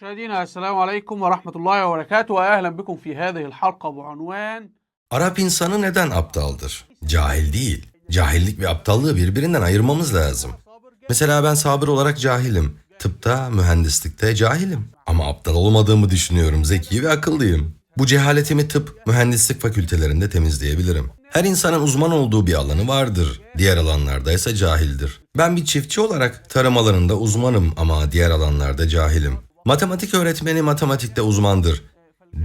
مشاهدينا السلام عليكم ورحمة الله وبركاته وأهلا بكم في هذه الحلقة بعنوان Arap insanı neden aptaldır? Cahil değil. Cahillik ve aptallığı birbirinden ayırmamız lazım. Mesela ben sabır olarak cahilim. Tıpta, mühendislikte cahilim. Ama aptal olmadığımı düşünüyorum. Zeki ve akıllıyım. Bu cehaletimi tıp, mühendislik fakültelerinde temizleyebilirim. Her insanın uzman olduğu bir alanı vardır. Diğer alanlarda ise cahildir. Ben bir çiftçi olarak tarım alanında uzmanım ama diğer alanlarda cahilim. Matematik öğretmeni matematikte uzmandır.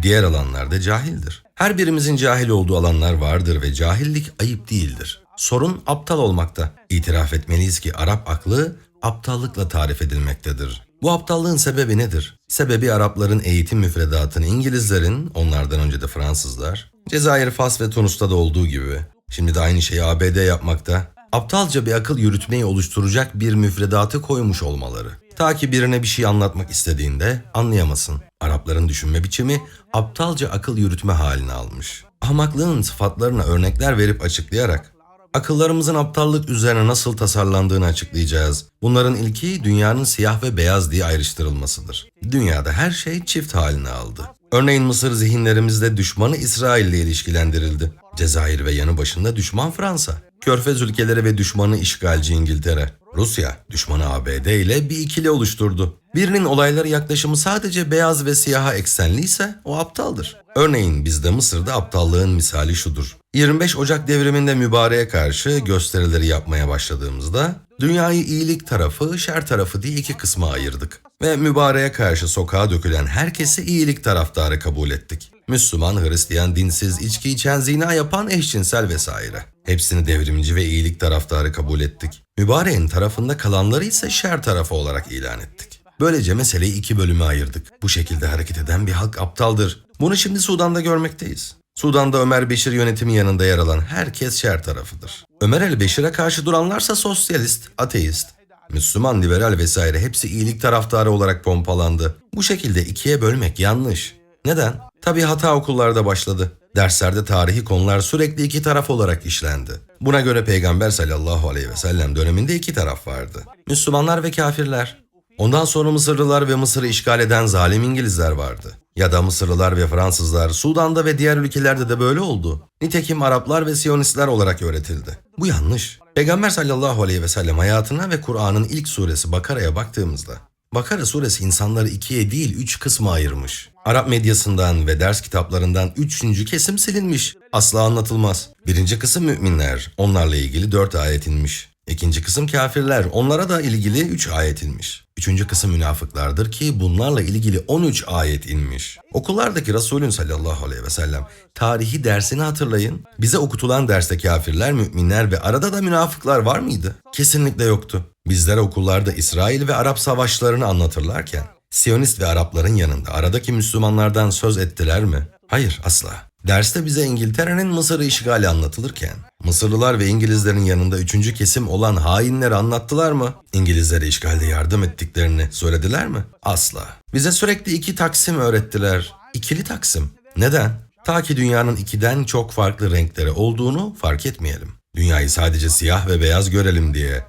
Diğer alanlarda cahildir. Her birimizin cahil olduğu alanlar vardır ve cahillik ayıp değildir. Sorun aptal olmakta. İtiraf etmeliyiz ki Arap aklı aptallıkla tarif edilmektedir. Bu aptallığın sebebi nedir? Sebebi Arapların eğitim müfredatını İngilizlerin, onlardan önce de Fransızlar, Cezayir, Fas ve Tunus'ta da olduğu gibi, şimdi de aynı şeyi ABD yapmakta, aptalca bir akıl yürütmeyi oluşturacak bir müfredatı koymuş olmaları. Ta ki birine bir şey anlatmak istediğinde anlayamasın. Arapların düşünme biçimi aptalca akıl yürütme halini almış. Ahmaklığın sıfatlarına örnekler verip açıklayarak akıllarımızın aptallık üzerine nasıl tasarlandığını açıklayacağız. Bunların ilki dünyanın siyah ve beyaz diye ayrıştırılmasıdır. Dünyada her şey çift halini aldı. Örneğin Mısır zihinlerimizde düşmanı İsrail ile ilişkilendirildi. Cezayir ve yanı başında düşman Fransa. Körfez ülkeleri ve düşmanı işgalci İngiltere. Rusya, düşmanı ABD ile bir ikili oluşturdu. Birinin olaylara yaklaşımı sadece beyaz ve siyaha eksenliyse o aptaldır. Örneğin bizde Mısır'da aptallığın misali şudur. 25 Ocak devriminde mübareğe karşı gösterileri yapmaya başladığımızda dünyayı iyilik tarafı, şer tarafı diye iki kısma ayırdık. Ve mübareğe karşı sokağa dökülen herkesi iyilik taraftarı kabul ettik. Müslüman, Hristiyan, dinsiz, içki içen, zina yapan, eşcinsel vesaire. Hepsini devrimci ve iyilik taraftarı kabul ettik. Mübareğin tarafında kalanları ise şer tarafı olarak ilan ettik. Böylece meseleyi iki bölüme ayırdık. Bu şekilde hareket eden bir halk aptaldır. Bunu şimdi Sudan'da görmekteyiz. Sudan'da Ömer Beşir yönetimi yanında yer alan herkes şer tarafıdır. Ömer el Beşir'e karşı duranlarsa sosyalist, ateist, Müslüman, liberal vesaire hepsi iyilik taraftarı olarak pompalandı. Bu şekilde ikiye bölmek yanlış. Neden? Tabii hata okullarda başladı. Derslerde tarihi konular sürekli iki taraf olarak işlendi. Buna göre Peygamber sallallahu aleyhi ve sellem döneminde iki taraf vardı. Müslümanlar ve kafirler. Ondan sonra Mısırlılar ve Mısır'ı işgal eden zalim İngilizler vardı. Ya da Mısırlılar ve Fransızlar Sudan'da ve diğer ülkelerde de böyle oldu. Nitekim Araplar ve Siyonistler olarak öğretildi. Bu yanlış. Peygamber sallallahu aleyhi ve sellem hayatına ve Kur'an'ın ilk suresi Bakara'ya baktığımızda Bakara suresi insanları ikiye değil üç kısma ayırmış. Arap medyasından ve ders kitaplarından üçüncü kesim silinmiş. Asla anlatılmaz. Birinci kısım müminler. Onlarla ilgili dört ayet inmiş. İkinci kısım kafirler. Onlara da ilgili üç ayet inmiş. Üçüncü kısım münafıklardır ki bunlarla ilgili 13 ayet inmiş. Okullardaki Resulün sallallahu aleyhi ve sellem tarihi dersini hatırlayın. Bize okutulan derste kafirler, müminler ve arada da münafıklar var mıydı? Kesinlikle yoktu. Bizlere okullarda İsrail ve Arap savaşlarını anlatırlarken Siyonist ve Arapların yanında aradaki Müslümanlardan söz ettiler mi? Hayır asla. Derste bize İngiltere'nin Mısır'ı işgali anlatılırken, Mısırlılar ve İngilizlerin yanında üçüncü kesim olan hainleri anlattılar mı? İngilizlere işgalde yardım ettiklerini söylediler mi? Asla. Bize sürekli iki taksim öğrettiler. İkili taksim. Neden? Ta ki dünyanın ikiden çok farklı renkleri olduğunu fark etmeyelim. Dünyayı sadece siyah ve beyaz görelim diye.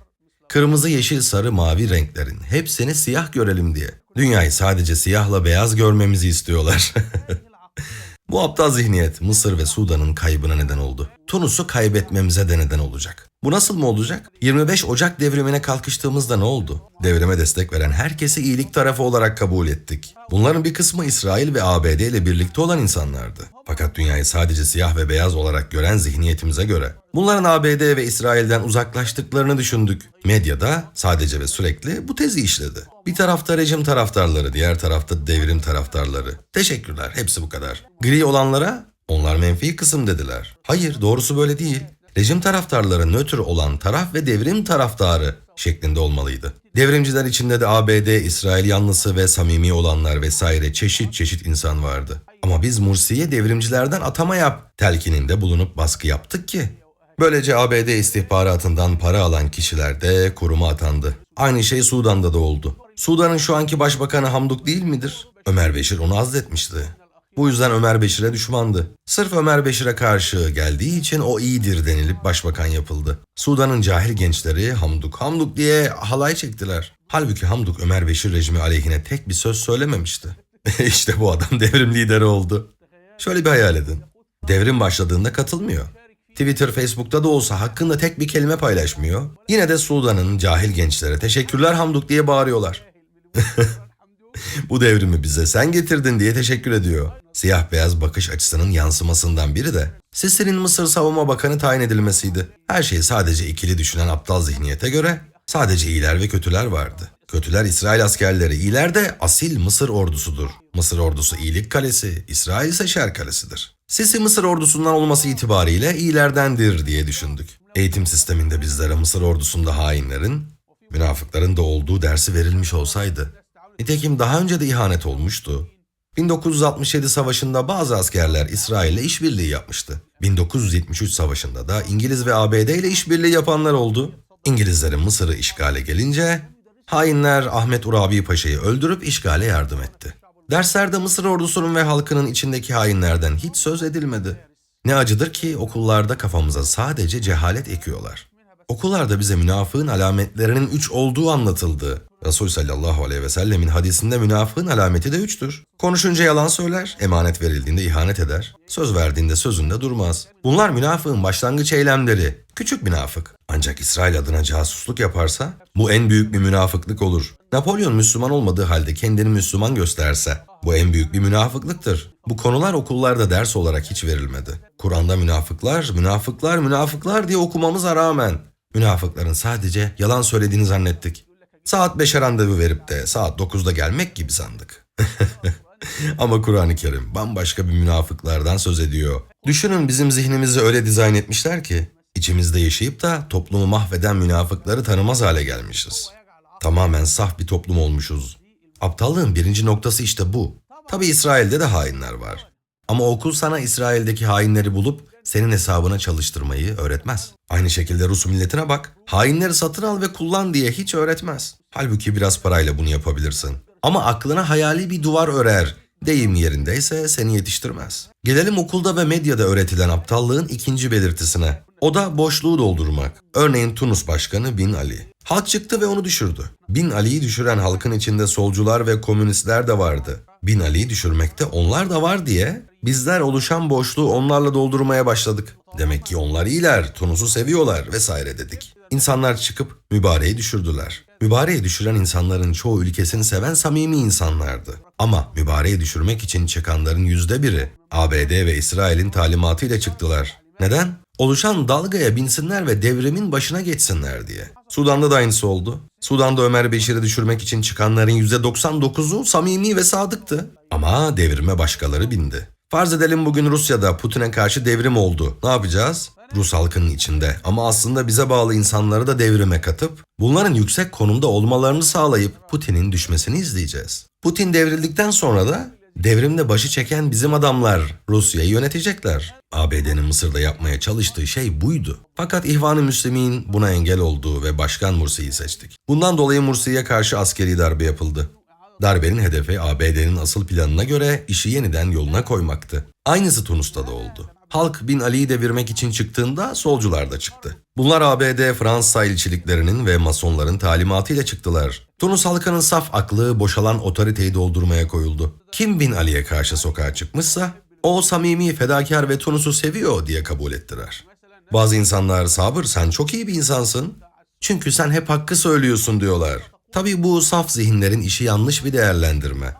Kırmızı, yeşil, sarı, mavi renklerin hepsini siyah görelim diye. Dünyayı sadece siyahla beyaz görmemizi istiyorlar. Bu aptal zihniyet Mısır ve Sudan'ın kaybına neden oldu. Tunus'u kaybetmemize de neden olacak. Bu nasıl mı olacak? 25 Ocak devrimine kalkıştığımızda ne oldu? Devrime destek veren herkesi iyilik tarafı olarak kabul ettik. Bunların bir kısmı İsrail ve ABD ile birlikte olan insanlardı. Fakat dünyayı sadece siyah ve beyaz olarak gören zihniyetimize göre bunların ABD ve İsrail'den uzaklaştıklarını düşündük. Medyada sadece ve sürekli bu tezi işledi. Bir tarafta rejim taraftarları, diğer tarafta devrim taraftarları. Teşekkürler, hepsi bu kadar. Gri olanlara onlar menfi kısım dediler. Hayır, doğrusu böyle değil. Rejim taraftarları nötr olan taraf ve devrim taraftarı şeklinde olmalıydı. Devrimciler içinde de ABD, İsrail yanlısı ve samimi olanlar vesaire çeşit çeşit insan vardı. Ama biz Mursi'ye devrimcilerden atama yap telkininde bulunup baskı yaptık ki. Böylece ABD istihbaratından para alan kişiler de kuruma atandı. Aynı şey Sudan'da da oldu. Sudan'ın şu anki başbakanı Hamduk değil midir? Ömer Beşir onu azletmişti. Bu yüzden Ömer Beşir'e düşmandı. Sırf Ömer Beşir'e karşı geldiği için o iyidir denilip başbakan yapıldı. Sudan'ın cahil gençleri Hamduk Hamduk diye halay çektiler. Halbuki Hamduk Ömer Beşir rejimi aleyhine tek bir söz söylememişti. işte bu adam devrim lideri oldu. Şöyle bir hayal edin. Devrim başladığında katılmıyor. Twitter, Facebook'ta da olsa hakkında tek bir kelime paylaşmıyor. Yine de Sudan'ın cahil gençlere teşekkürler Hamduk diye bağırıyorlar. Bu devrimi bize sen getirdin diye teşekkür ediyor. Siyah beyaz bakış açısının yansımasından biri de Sisi'nin Mısır Savunma Bakanı tayin edilmesiydi. Her şeyi sadece ikili düşünen aptal zihniyete göre sadece iyiler ve kötüler vardı. Kötüler İsrail askerleri, iyiler de asil Mısır ordusudur. Mısır ordusu iyilik kalesi, İsrail ise şer kalesidir. Sisi Mısır ordusundan olması itibariyle iyilerdendir diye düşündük. Eğitim sisteminde bizlere Mısır ordusunda hainlerin, münafıkların da olduğu dersi verilmiş olsaydı. Nitekim daha önce de ihanet olmuştu. 1967 savaşında bazı askerler İsrail'le işbirliği yapmıştı. 1973 savaşında da İngiliz ve ABD ile işbirliği yapanlar oldu. İngilizlerin Mısır'ı işgale gelince hainler Ahmet Urabi Paşa'yı öldürüp işgale yardım etti. Derslerde Mısır ordusunun ve halkının içindeki hainlerden hiç söz edilmedi. Ne acıdır ki okullarda kafamıza sadece cehalet ekiyorlar. Okullarda bize münafığın alametlerinin üç olduğu anlatıldı. Resul sallallahu aleyhi ve sellemin hadisinde münafığın alameti de üçtür. Konuşunca yalan söyler, emanet verildiğinde ihanet eder, söz verdiğinde sözünde durmaz. Bunlar münafığın başlangıç eylemleri. Küçük münafık. Ancak İsrail adına casusluk yaparsa bu en büyük bir münafıklık olur. Napolyon Müslüman olmadığı halde kendini Müslüman gösterse bu en büyük bir münafıklıktır. Bu konular okullarda ders olarak hiç verilmedi. Kur'an'da münafıklar, münafıklar, münafıklar diye okumamıza rağmen münafıkların sadece yalan söylediğini zannettik. Saat 5'e randevu verip de saat 9'da gelmek gibi sandık. Ama Kur'an-ı Kerim bambaşka bir münafıklardan söz ediyor. Düşünün bizim zihnimizi öyle dizayn etmişler ki içimizde yaşayıp da toplumu mahveden münafıkları tanımaz hale gelmişiz. Tamamen saf bir toplum olmuşuz. Aptallığın birinci noktası işte bu. Tabi İsrail'de de hainler var. Ama okul sana İsrail'deki hainleri bulup senin hesabına çalıştırmayı öğretmez. Aynı şekilde Rus milletine bak. Hainleri satın al ve kullan diye hiç öğretmez. Halbuki biraz parayla bunu yapabilirsin. Ama aklına hayali bir duvar örer. Deyim yerindeyse seni yetiştirmez. Gelelim okulda ve medyada öğretilen aptallığın ikinci belirtisine. O da boşluğu doldurmak. Örneğin Tunus Başkanı Bin Ali. Halk çıktı ve onu düşürdü. Bin Ali'yi düşüren halkın içinde solcular ve komünistler de vardı. Bin Ali'yi düşürmekte onlar da var diye bizler oluşan boşluğu onlarla doldurmaya başladık. Demek ki onlar iyiler, Tunus'u seviyorlar vesaire dedik. İnsanlar çıkıp mübareği düşürdüler. Mübareği düşüren insanların çoğu ülkesini seven samimi insanlardı. Ama mübareği düşürmek için çıkanların yüzde biri ABD ve İsrail'in talimatıyla çıktılar. Neden? Oluşan dalgaya binsinler ve devrimin başına geçsinler diye. Sudan'da da aynısı oldu. Sudan'da Ömer Beşir'i düşürmek için çıkanların %99'u samimi ve sadıktı. Ama devrime başkaları bindi. Farz edelim bugün Rusya'da Putin'e karşı devrim oldu. Ne yapacağız? Rus halkının içinde ama aslında bize bağlı insanları da devrime katıp bunların yüksek konumda olmalarını sağlayıp Putin'in düşmesini izleyeceğiz. Putin devrildikten sonra da devrimde başı çeken bizim adamlar Rusya'yı yönetecekler. ABD'nin Mısır'da yapmaya çalıştığı şey buydu. Fakat İhvan-ı Müslümin buna engel oldu ve Başkan Mursi'yi seçtik. Bundan dolayı Mursi'ye karşı askeri darbe yapıldı. Darbenin hedefi ABD'nin asıl planına göre işi yeniden yoluna koymaktı. Aynısı Tunus'ta da oldu. Halk Bin Ali'yi devirmek için çıktığında solcular da çıktı. Bunlar ABD, Fransa elçiliklerinin ve masonların talimatıyla çıktılar. Tunus halkının saf aklı boşalan otoriteyi doldurmaya koyuldu. Kim Bin Ali'ye karşı sokağa çıkmışsa o samimi, fedakar ve Tunus'u seviyor diye kabul ettiler. Bazı insanlar sabır sen çok iyi bir insansın. Çünkü sen hep hakkı söylüyorsun diyorlar. Tabii bu saf zihinlerin işi yanlış bir değerlendirme.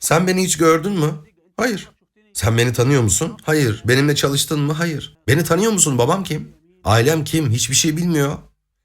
Sen beni hiç gördün mü? Hayır. Sen beni tanıyor musun? Hayır. Benimle çalıştın mı? Hayır. Beni tanıyor musun? Babam kim? Ailem kim? Hiçbir şey bilmiyor.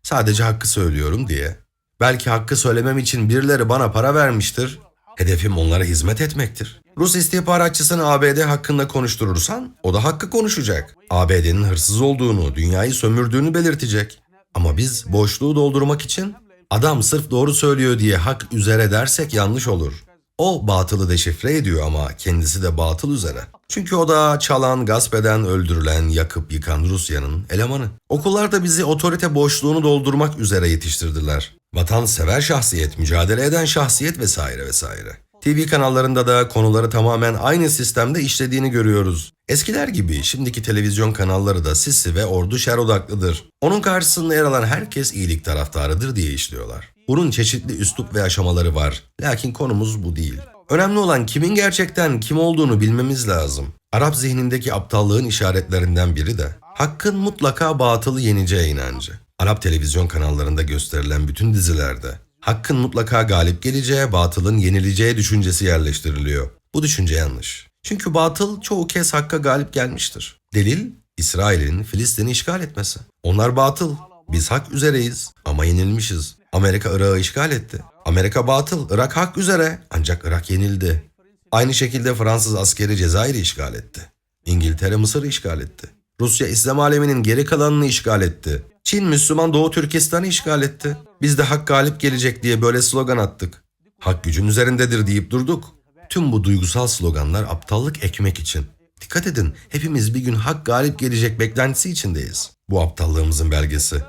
Sadece hakkı söylüyorum diye. Belki hakkı söylemem için birileri bana para vermiştir. Hedefim onlara hizmet etmektir. Rus istihbaratçısını ABD hakkında konuşturursan o da hakkı konuşacak. ABD'nin hırsız olduğunu, dünyayı sömürdüğünü belirtecek. Ama biz boşluğu doldurmak için adam sırf doğru söylüyor diye hak üzere dersek yanlış olur. O batılı deşifre ediyor ama kendisi de batıl üzere. Çünkü o da çalan, gasp eden, öldürülen, yakıp yıkan Rusya'nın elemanı. Okullarda bizi otorite boşluğunu doldurmak üzere yetiştirdiler. Vatansever şahsiyet, mücadele eden şahsiyet vesaire vesaire. TV kanallarında da konuları tamamen aynı sistemde işlediğini görüyoruz. Eskiler gibi şimdiki televizyon kanalları da Sisi ve Ordu şer odaklıdır. Onun karşısında yer alan herkes iyilik taraftarıdır diye işliyorlar. Bunun çeşitli üslup ve aşamaları var. Lakin konumuz bu değil. Önemli olan kimin gerçekten kim olduğunu bilmemiz lazım. Arap zihnindeki aptallığın işaretlerinden biri de hakkın mutlaka batılı yeneceği inancı. Arap televizyon kanallarında gösterilen bütün dizilerde hakkın mutlaka galip geleceği, batılın yenileceği düşüncesi yerleştiriliyor. Bu düşünce yanlış. Çünkü batıl çoğu kez hakka galip gelmiştir. Delil, İsrail'in Filistin'i işgal etmesi. Onlar batıl. Biz hak üzereyiz ama yenilmişiz. Amerika Irak'ı işgal etti. Amerika batıl, Irak hak üzere ancak Irak yenildi. Aynı şekilde Fransız askeri Cezayir'i işgal etti. İngiltere Mısır'ı işgal etti. Rusya İslam aleminin geri kalanını işgal etti. Çin Müslüman Doğu Türkistan'ı işgal etti. Biz de hak galip gelecek diye böyle slogan attık. Hak gücün üzerindedir deyip durduk. Tüm bu duygusal sloganlar aptallık ekmek için. Dikkat edin, hepimiz bir gün hak galip gelecek beklentisi içindeyiz. Bu aptallığımızın belgesi.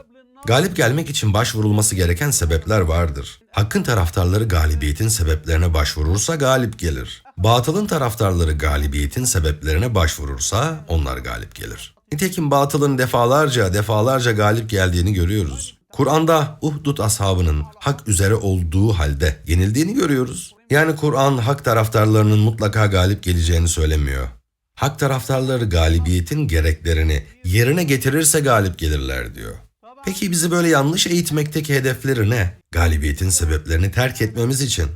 Galip gelmek için başvurulması gereken sebepler vardır. Hakkın taraftarları galibiyetin sebeplerine başvurursa galip gelir. Batılın taraftarları galibiyetin sebeplerine başvurursa onlar galip gelir. Nitekim batılın defalarca defalarca galip geldiğini görüyoruz. Kur'an'da Uhdud ashabının hak üzere olduğu halde yenildiğini görüyoruz. Yani Kur'an hak taraftarlarının mutlaka galip geleceğini söylemiyor. Hak taraftarları galibiyetin gereklerini yerine getirirse galip gelirler diyor. Peki bizi böyle yanlış eğitmekteki hedefleri ne? Galibiyetin sebeplerini terk etmemiz için.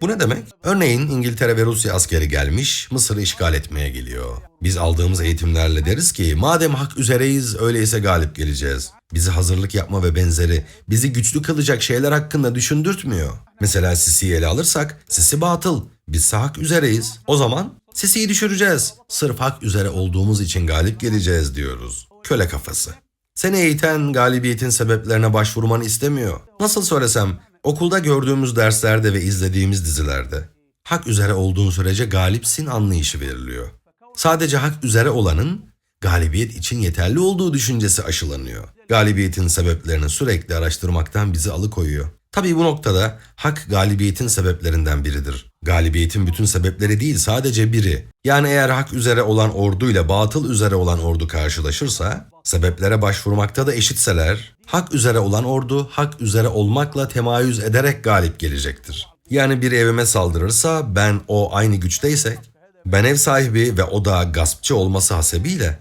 Bu ne demek? Örneğin İngiltere ve Rusya askeri gelmiş, Mısır'ı işgal etmeye geliyor. Biz aldığımız eğitimlerle deriz ki madem hak üzereyiz öyleyse galip geleceğiz. Bizi hazırlık yapma ve benzeri bizi güçlü kılacak şeyler hakkında düşündürtmüyor. Mesela Sisi'yi ele alırsak Sisi batıl, biz hak üzereyiz. O zaman Sisi'yi düşüreceğiz. Sırf hak üzere olduğumuz için galip geleceğiz diyoruz. Köle kafası. Seni eğiten galibiyetin sebeplerine başvurmanı istemiyor. Nasıl söylesem, okulda gördüğümüz derslerde ve izlediğimiz dizilerde hak üzere olduğun sürece galipsin anlayışı veriliyor. Sadece hak üzere olanın galibiyet için yeterli olduğu düşüncesi aşılanıyor. Galibiyetin sebeplerini sürekli araştırmaktan bizi alıkoyuyor. Tabii bu noktada hak galibiyetin sebeplerinden biridir. Galibiyetin bütün sebepleri değil sadece biri. Yani eğer hak üzere olan ordu ile batıl üzere olan ordu karşılaşırsa, sebeplere başvurmakta da eşitseler, hak üzere olan ordu hak üzere olmakla temayüz ederek galip gelecektir. Yani bir evime saldırırsa ben o aynı güçteysek, ben ev sahibi ve o da gaspçı olması hasebiyle,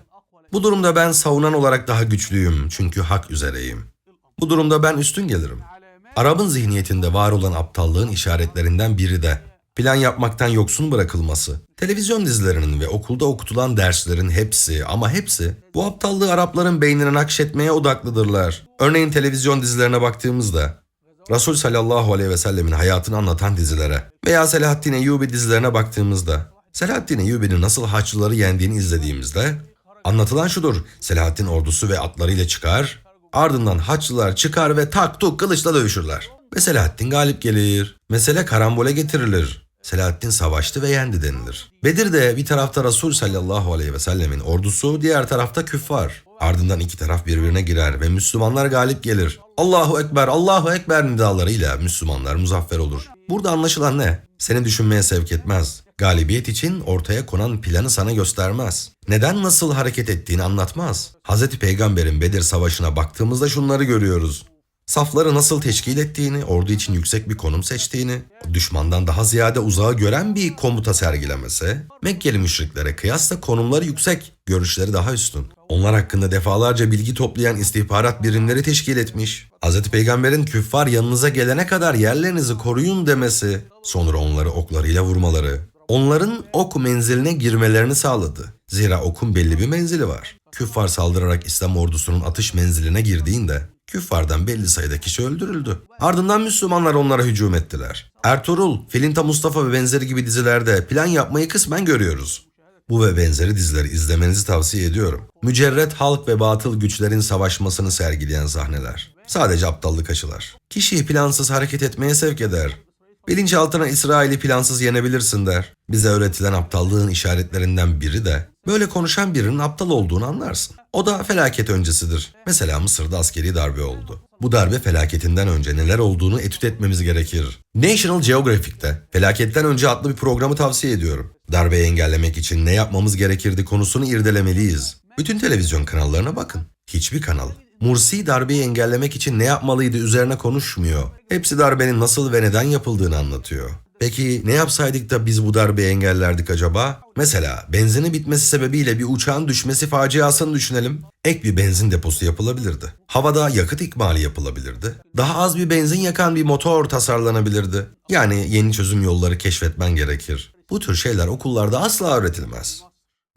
bu durumda ben savunan olarak daha güçlüyüm çünkü hak üzereyim. Bu durumda ben üstün gelirim. Arap'ın zihniyetinde var olan aptallığın işaretlerinden biri de plan yapmaktan yoksun bırakılması. Televizyon dizilerinin ve okulda okutulan derslerin hepsi ama hepsi bu aptallığı Arapların beynine nakşetmeye odaklıdırlar. Örneğin televizyon dizilerine baktığımızda Resul sallallahu aleyhi ve sellemin hayatını anlatan dizilere veya Selahaddin Eyyubi dizilerine baktığımızda Selahaddin Eyyubi'nin nasıl Haçlıları yendiğini izlediğimizde anlatılan şudur. Selahaddin ordusu ve atlarıyla çıkar, ardından Haçlılar çıkar ve tak tuk kılıçla dövüşürler. Ve Selahaddin galip gelir. Mesele karambole getirilir. Selahaddin savaştı ve yendi denilir. Bedir'de bir tarafta Resul sallallahu aleyhi ve sellemin ordusu, diğer tarafta küffar. Ardından iki taraf birbirine girer ve Müslümanlar galip gelir. Allahu Ekber, Allahu Ekber nidalarıyla Müslümanlar muzaffer olur. Burada anlaşılan ne? Seni düşünmeye sevk etmez. Galibiyet için ortaya konan planı sana göstermez. Neden nasıl hareket ettiğini anlatmaz. Hz. Peygamber'in Bedir Savaşı'na baktığımızda şunları görüyoruz. Safları nasıl teşkil ettiğini, ordu için yüksek bir konum seçtiğini, düşmandan daha ziyade uzağı gören bir komuta sergilemesi, Mekkeli müşriklere kıyasla konumları yüksek, görüşleri daha üstün. Onlar hakkında defalarca bilgi toplayan istihbarat birimleri teşkil etmiş. Hz. Peygamber'in küffar yanınıza gelene kadar yerlerinizi koruyun demesi, sonra onları oklarıyla vurmaları, onların ok menziline girmelerini sağladı. Zira okun belli bir menzili var. Küffar saldırarak İslam ordusunun atış menziline girdiğinde küffardan belli sayıda kişi öldürüldü. Ardından Müslümanlar onlara hücum ettiler. Ertuğrul, Filinta Mustafa ve benzeri gibi dizilerde plan yapmayı kısmen görüyoruz. Bu ve benzeri dizileri izlemenizi tavsiye ediyorum. Mücerret halk ve batıl güçlerin savaşmasını sergileyen sahneler. Sadece aptallık aşılar. Kişiyi plansız hareket etmeye sevk eder. Bilinçaltına İsrail'i plansız yenebilirsin der. Bize öğretilen aptallığın işaretlerinden biri de Böyle konuşan birinin aptal olduğunu anlarsın. O da felaket öncesidir. Mesela Mısır'da askeri darbe oldu. Bu darbe felaketinden önce neler olduğunu etüt etmemiz gerekir. National Geographic'te Felaketten Önce adlı bir programı tavsiye ediyorum. Darbeyi engellemek için ne yapmamız gerekirdi konusunu irdelemeliyiz. Bütün televizyon kanallarına bakın. Hiçbir kanal Mursi darbeyi engellemek için ne yapmalıydı üzerine konuşmuyor. Hepsi darbenin nasıl ve neden yapıldığını anlatıyor. Peki ne yapsaydık da biz bu darbeyi engellerdik acaba? Mesela benzini bitmesi sebebiyle bir uçağın düşmesi faciasını düşünelim. Ek bir benzin deposu yapılabilirdi. Havada yakıt ikmali yapılabilirdi. Daha az bir benzin yakan bir motor tasarlanabilirdi. Yani yeni çözüm yolları keşfetmen gerekir. Bu tür şeyler okullarda asla öğretilmez.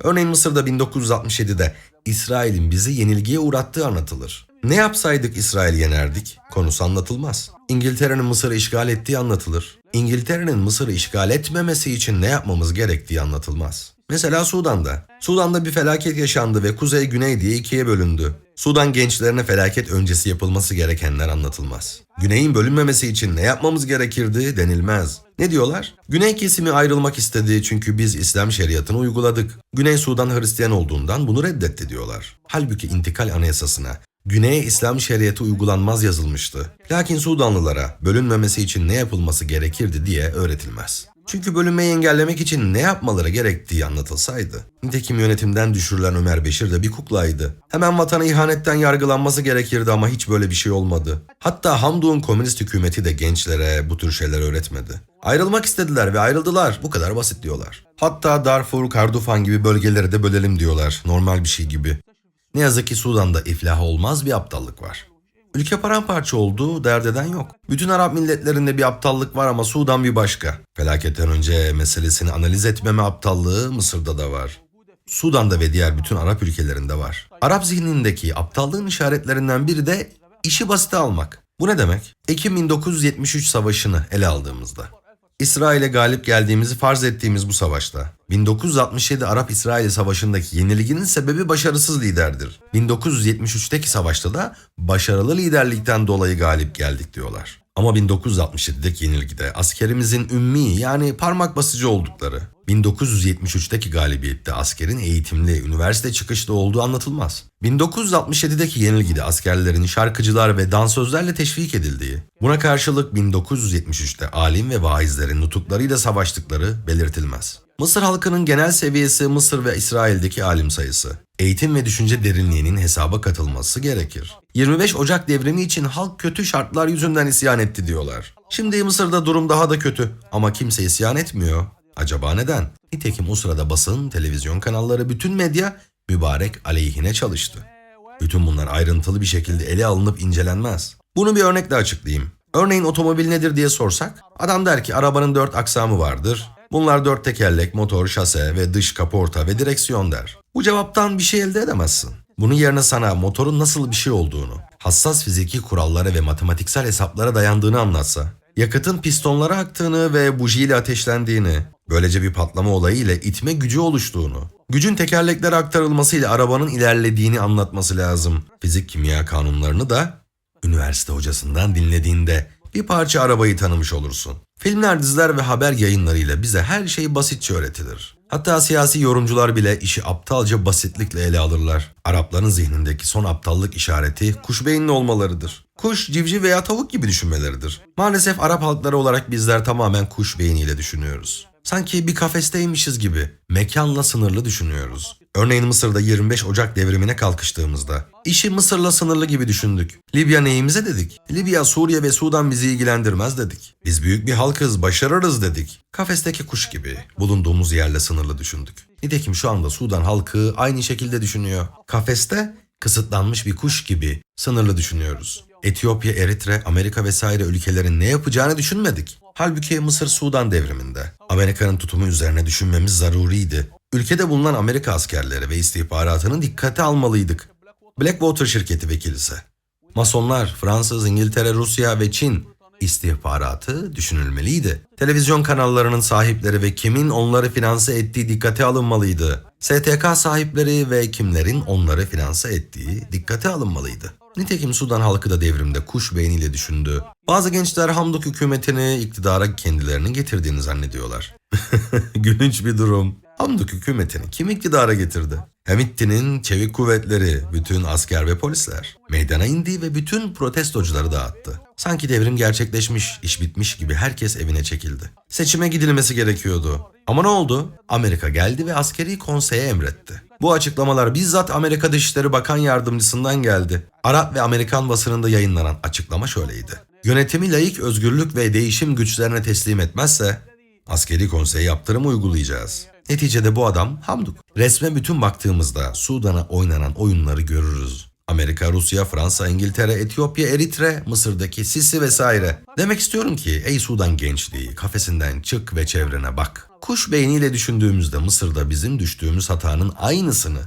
Örneğin Mısır'da 1967'de İsrail'in bizi yenilgiye uğrattığı anlatılır. Ne yapsaydık İsrail yenerdik konusu anlatılmaz. İngiltere'nin Mısır'ı işgal ettiği anlatılır. İngiltere'nin Mısır'ı işgal etmemesi için ne yapmamız gerektiği anlatılmaz. Mesela Sudan'da. Sudan'da bir felaket yaşandı ve Kuzey Güney diye ikiye bölündü. Sudan gençlerine felaket öncesi yapılması gerekenler anlatılmaz. Güney'in bölünmemesi için ne yapmamız gerekirdi denilmez. Ne diyorlar? Güney kesimi ayrılmak istedi çünkü biz İslam şeriatını uyguladık. Güney Sudan Hristiyan olduğundan bunu reddetti diyorlar. Halbuki intikal anayasasına Güney'e İslam şeriatı uygulanmaz yazılmıştı. Lakin Sudanlılara bölünmemesi için ne yapılması gerekirdi diye öğretilmez. Çünkü bölünmeyi engellemek için ne yapmaları gerektiği anlatılsaydı. Nitekim yönetimden düşürülen Ömer Beşir de bir kuklaydı. Hemen vatana ihanetten yargılanması gerekirdi ama hiç böyle bir şey olmadı. Hatta Hamdun komünist hükümeti de gençlere bu tür şeyler öğretmedi. Ayrılmak istediler ve ayrıldılar. Bu kadar basit diyorlar. Hatta Darfur, Kardufan gibi bölgeleri de bölelim diyorlar. Normal bir şey gibi. Ne yazık ki Sudan'da iflah olmaz bir aptallık var. Ülke paramparça oldu, dert eden yok. Bütün Arap milletlerinde bir aptallık var ama Sudan bir başka. Felaketten önce meselesini analiz etmeme aptallığı Mısır'da da var. Sudan'da ve diğer bütün Arap ülkelerinde var. Arap zihnindeki aptallığın işaretlerinden biri de işi basite almak. Bu ne demek? Ekim 1973 savaşını ele aldığımızda. İsrail'e galip geldiğimizi farz ettiğimiz bu savaşta 1967 Arap-İsrail Savaşı'ndaki yenilginin sebebi başarısız liderdir. 1973'teki savaşta da başarılı liderlikten dolayı galip geldik diyorlar. Ama 1967'deki yenilgide askerimizin ümmi yani parmak basıcı oldukları, 1973'teki galibiyette askerin eğitimli, üniversite çıkışlı olduğu anlatılmaz. 1967'deki yenilgide askerlerin şarkıcılar ve dansözlerle teşvik edildiği, buna karşılık 1973'te alim ve vaizlerin nutuklarıyla savaştıkları belirtilmez. Mısır halkının genel seviyesi Mısır ve İsrail'deki alim sayısı. Eğitim ve düşünce derinliğinin hesaba katılması gerekir. 25 Ocak devrimi için halk kötü şartlar yüzünden isyan etti diyorlar. Şimdi Mısır'da durum daha da kötü ama kimse isyan etmiyor. Acaba neden? Nitekim o sırada basın, televizyon kanalları, bütün medya mübarek aleyhine çalıştı. Bütün bunlar ayrıntılı bir şekilde ele alınıp incelenmez. Bunu bir örnekle açıklayayım. Örneğin otomobil nedir diye sorsak, adam der ki arabanın dört aksamı vardır. Bunlar dört tekerlek, motor, şase ve dış kaporta ve direksiyon der. Bu cevaptan bir şey elde edemezsin. Bunun yerine sana motorun nasıl bir şey olduğunu, hassas fiziki kurallara ve matematiksel hesaplara dayandığını anlatsa, yakıtın pistonlara aktığını ve bujiyle ateşlendiğini, böylece bir patlama olayı ile itme gücü oluştuğunu, gücün tekerleklere aktarılmasıyla arabanın ilerlediğini anlatması lazım. Fizik kimya kanunlarını da üniversite hocasından dinlediğinde bir parça arabayı tanımış olursun. Filmler, diziler ve haber yayınlarıyla bize her şey basitçe öğretilir. Hatta siyasi yorumcular bile işi aptalca basitlikle ele alırlar. Arapların zihnindeki son aptallık işareti kuş beyinli olmalarıdır. Kuş, civciv veya tavuk gibi düşünmeleridir. Maalesef Arap halkları olarak bizler tamamen kuş beyniyle düşünüyoruz. Sanki bir kafesteymişiz gibi mekanla sınırlı düşünüyoruz. Örneğin Mısır'da 25 Ocak devrimine kalkıştığımızda işi Mısır'la sınırlı gibi düşündük. Libya neyimize dedik? Libya, Suriye ve Sudan bizi ilgilendirmez dedik. Biz büyük bir halkız, başarırız dedik. Kafesteki kuş gibi bulunduğumuz yerle sınırlı düşündük. Nitekim şu anda Sudan halkı aynı şekilde düşünüyor. Kafeste kısıtlanmış bir kuş gibi sınırlı düşünüyoruz. Etiyopya, Eritre, Amerika vesaire ülkelerin ne yapacağını düşünmedik. Halbuki Mısır Sudan devriminde Amerika'nın tutumu üzerine düşünmemiz zaruriydi. Ülkede bulunan Amerika askerleri ve istihbaratını dikkate almalıydık. Blackwater şirketi ve kilise. Masonlar, Fransız, İngiltere, Rusya ve Çin istihbaratı düşünülmeliydi. Televizyon kanallarının sahipleri ve kimin onları finanse ettiği dikkate alınmalıydı. STK sahipleri ve kimlerin onları finanse ettiği dikkate alınmalıydı. Nitekim Sudan halkı da devrimde kuş beyniyle düşündü. Bazı gençler Hamdok hükümetini iktidara kendilerinin getirdiğini zannediyorlar. Gülünç bir durum. Hamduk hükümetini kim iktidara getirdi? Hemidti'nin çevik kuvvetleri, bütün asker ve polisler meydana indi ve bütün protestocuları dağıttı. Sanki devrim gerçekleşmiş, iş bitmiş gibi herkes evine çekildi. Seçime gidilmesi gerekiyordu. Ama ne oldu? Amerika geldi ve askeri konseye emretti. Bu açıklamalar bizzat Amerika Dışişleri Bakan Yardımcısından geldi. Arap ve Amerikan basınında yayınlanan açıklama şöyleydi. Yönetimi layık özgürlük ve değişim güçlerine teslim etmezse askeri konseye yaptırım uygulayacağız. Neticede bu adam Hamduk. Resme bütün baktığımızda Sudan'a oynanan oyunları görürüz. Amerika, Rusya, Fransa, İngiltere, Etiyopya, Eritre, Mısır'daki Sisi vesaire. Demek istiyorum ki ey Sudan gençliği kafesinden çık ve çevrene bak. Kuş beyniyle düşündüğümüzde Mısır'da bizim düştüğümüz hatanın aynısını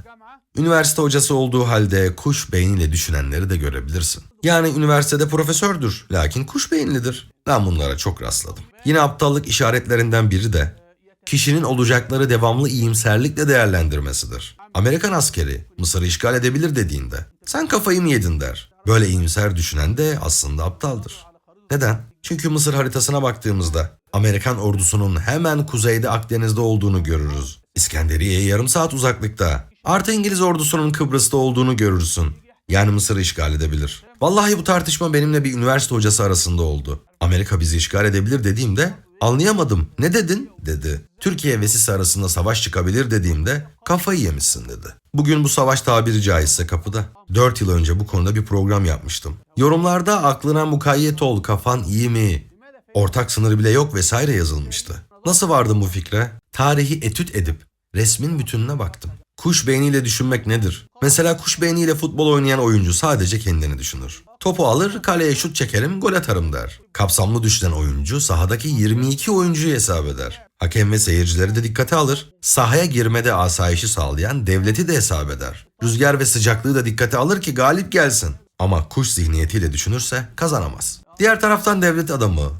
Üniversite hocası olduğu halde kuş beyniyle düşünenleri de görebilirsin. Yani üniversitede profesördür, lakin kuş beyinlidir. Ben bunlara çok rastladım. Yine aptallık işaretlerinden biri de kişinin olacakları devamlı iyimserlikle değerlendirmesidir. Amerikan askeri Mısır'ı işgal edebilir dediğinde sen kafayı mı yedin der. Böyle iyimser düşünen de aslında aptaldır. Neden? Çünkü Mısır haritasına baktığımızda Amerikan ordusunun hemen kuzeyde Akdeniz'de olduğunu görürüz. İskenderiye'ye yarım saat uzaklıkta. Artı İngiliz ordusunun Kıbrıs'ta olduğunu görürsün. Yani Mısır'ı işgal edebilir. Vallahi bu tartışma benimle bir üniversite hocası arasında oldu. Amerika bizi işgal edebilir dediğimde anlayamadım. Ne dedin? dedi. Türkiye ve Sisi arasında savaş çıkabilir dediğimde kafayı yemişsin dedi. Bugün bu savaş tabiri caizse kapıda. 4 yıl önce bu konuda bir program yapmıştım. Yorumlarda aklına mukayyet ol kafan iyi mi? Ortak sınırı bile yok vesaire yazılmıştı. Nasıl vardım bu fikre? Tarihi etüt edip resmin bütününe baktım. Kuş beyniyle düşünmek nedir? Mesela kuş beyniyle futbol oynayan oyuncu sadece kendini düşünür. Topu alır, kaleye şut çekerim, gol atarım der. Kapsamlı düşünen oyuncu sahadaki 22 oyuncuyu hesap eder. Hakem ve seyircileri de dikkate alır. Sahaya girmede asayişi sağlayan devleti de hesap eder. Rüzgar ve sıcaklığı da dikkate alır ki galip gelsin. Ama kuş zihniyetiyle düşünürse kazanamaz. Diğer taraftan devlet adamı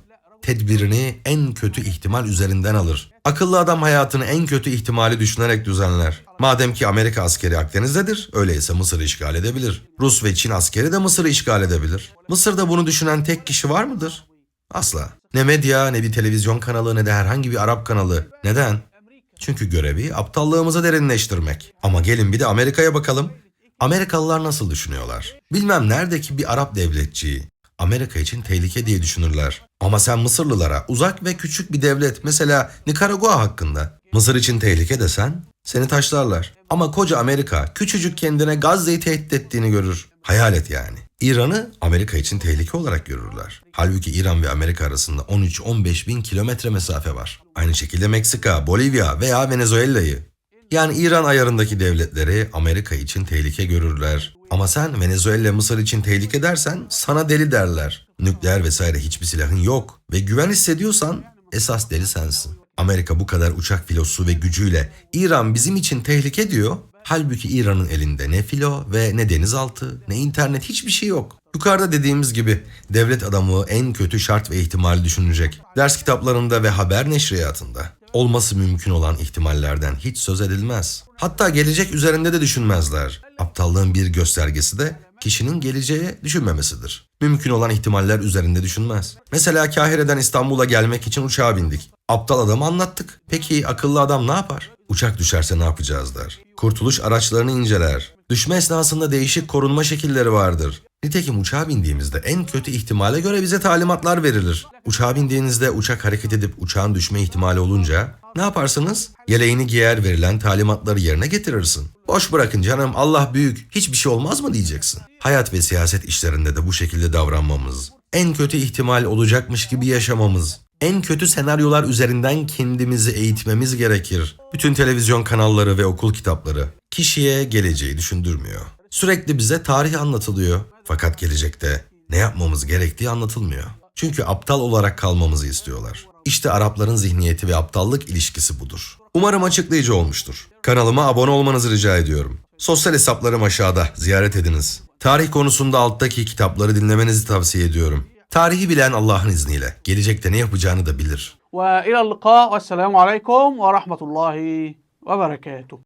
tedbirini en kötü ihtimal üzerinden alır. Akıllı adam hayatını en kötü ihtimali düşünerek düzenler. Madem ki Amerika askeri Akdeniz'dedir, öyleyse Mısır'ı işgal edebilir. Rus ve Çin askeri de Mısır'ı işgal edebilir. Mısır'da bunu düşünen tek kişi var mıdır? Asla. Ne medya, ne bir televizyon kanalı, ne de herhangi bir Arap kanalı. Neden? Çünkü görevi aptallığımızı derinleştirmek. Ama gelin bir de Amerika'ya bakalım. Amerikalılar nasıl düşünüyorlar? Bilmem neredeki bir Arap devletçiyi Amerika için tehlike diye düşünürler. Ama sen Mısırlılara uzak ve küçük bir devlet mesela Nikaragua hakkında Mısır için tehlike desen seni taşlarlar. Ama koca Amerika küçücük kendine Gazze'yi tehdit ettiğini görür. Hayal et yani. İran'ı Amerika için tehlike olarak görürler. Halbuki İran ve Amerika arasında 13-15 bin kilometre mesafe var. Aynı şekilde Meksika, Bolivya veya Venezuela'yı yani İran ayarındaki devletleri Amerika için tehlike görürler. Ama sen Venezuela Mısır için tehlike dersen sana deli derler. Nükleer vesaire hiçbir silahın yok ve güven hissediyorsan esas deli sensin. Amerika bu kadar uçak filosu ve gücüyle İran bizim için tehlike diyor. Halbuki İran'ın elinde ne filo ve ne denizaltı ne internet hiçbir şey yok. Yukarıda dediğimiz gibi devlet adamı en kötü şart ve ihtimali düşünecek. Ders kitaplarında ve haber neşriyatında olması mümkün olan ihtimallerden hiç söz edilmez. Hatta gelecek üzerinde de düşünmezler. Aptallığın bir göstergesi de kişinin geleceğe düşünmemesidir. Mümkün olan ihtimaller üzerinde düşünmez. Mesela Kahire'den İstanbul'a gelmek için uçağa bindik. Aptal adamı anlattık. Peki akıllı adam ne yapar? Uçak düşerse ne yapacağız der. Kurtuluş araçlarını inceler. Düşme esnasında değişik korunma şekilleri vardır. Nitekim uçağa bindiğimizde en kötü ihtimale göre bize talimatlar verilir. Uçağa bindiğinizde uçak hareket edip uçağın düşme ihtimali olunca ne yaparsınız? Yeleğini giyer verilen talimatları yerine getirirsin. Boş bırakın canım Allah büyük hiçbir şey olmaz mı diyeceksin. Hayat ve siyaset işlerinde de bu şekilde davranmamız. En kötü ihtimal olacakmış gibi yaşamamız. En kötü senaryolar üzerinden kendimizi eğitmemiz gerekir. Bütün televizyon kanalları ve okul kitapları kişiye geleceği düşündürmüyor. Sürekli bize tarih anlatılıyor. Fakat gelecekte ne yapmamız gerektiği anlatılmıyor. Çünkü aptal olarak kalmamızı istiyorlar. İşte Arapların zihniyeti ve aptallık ilişkisi budur. Umarım açıklayıcı olmuştur. Kanalıma abone olmanızı rica ediyorum. Sosyal hesaplarım aşağıda, ziyaret ediniz. Tarih konusunda alttaki kitapları dinlemenizi tavsiye ediyorum. Tarihi bilen Allah'ın izniyle. Gelecekte ne yapacağını da bilir. Ve ilal lika. Esselamu aleyküm ve rahmetullahi ve berekatuhu.